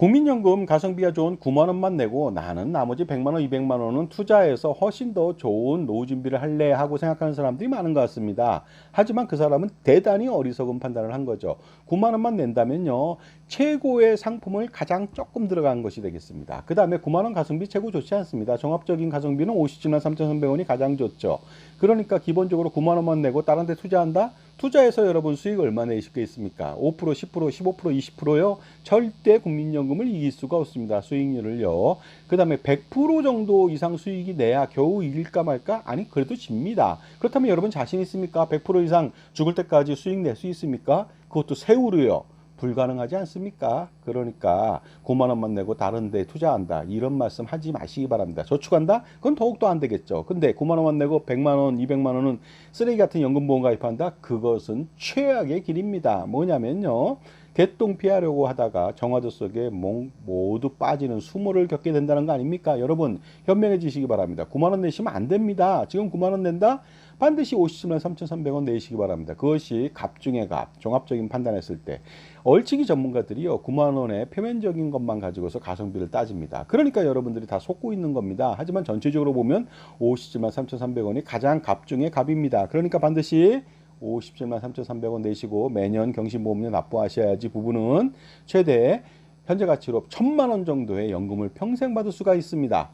국민연금 가성비가 좋은 9만 원만 내고 나는 나머지 100만 원, 200만 원은 투자해서 훨씬 더 좋은 노후 준비를 할래 하고 생각하는 사람들이 많은 것 같습니다. 하지만 그 사람은 대단히 어리석은 판단을 한 거죠. 9만 원만 낸다면요. 최고의 상품을 가장 조금 들어간 것이 되겠습니다. 그 다음에 9만 원 가성비 최고 좋지 않습니다. 종합적인 가성비는 57만 3,300원이 가장 좋죠. 그러니까 기본적으로 9만 원만 내고 다른 데 투자한다? 투자해서 여러분 수익 얼마 내시겠습니까? 5%, 10%, 15%, 20%요. 절대 국민연금을 이길 수가 없습니다. 수익률을요. 그 다음에 100% 정도 이상 수익이 내야 겨우 이길까 말까? 아니, 그래도 집니다. 그렇다면 여러분 자신 있습니까? 100% 이상 죽을 때까지 수익 낼 수 있습니까? 그것도 세후로요. 불가능하지 않습니까? 그러니까 9만 원만 내고 다른 데 투자한다. 이런 말씀 하지 마시기 바랍니다. 저축한다? 그건 더욱더 안 되겠죠. 근데 9만 원만 내고 100만 원, 200만 원은 쓰레기 같은 연금보험 가입한다? 그것은 최악의 길입니다. 뭐냐면요. 개똥 피하려고 하다가 정화조 속에 몽- 모두 빠지는 수모를 겪게 된다는 거 아닙니까? 여러분 현명해지시기 바랍니다. 9만 원 내시면 안 됩니다. 지금 9만 원 낸다? 반드시 57만 3,300원 내시기 바랍니다. 그것이 값 중의 값, 종합적인 판단했을 때 얼치기 전문가들이요 9만 원의 표면적인 것만 가지고서 가성비를 따집니다. 그러니까 여러분들이 다 속고 있는 겁니다. 하지만 전체적으로 보면 57만 3,300원이 가장 값 중의 값입니다. 그러니까 반드시 57만 3,300원 내시고 매년 경신보험료 납부하셔야지 부부는 최대 현재 가치로 천만 원 정도의 연금을 평생 받을 수가 있습니다.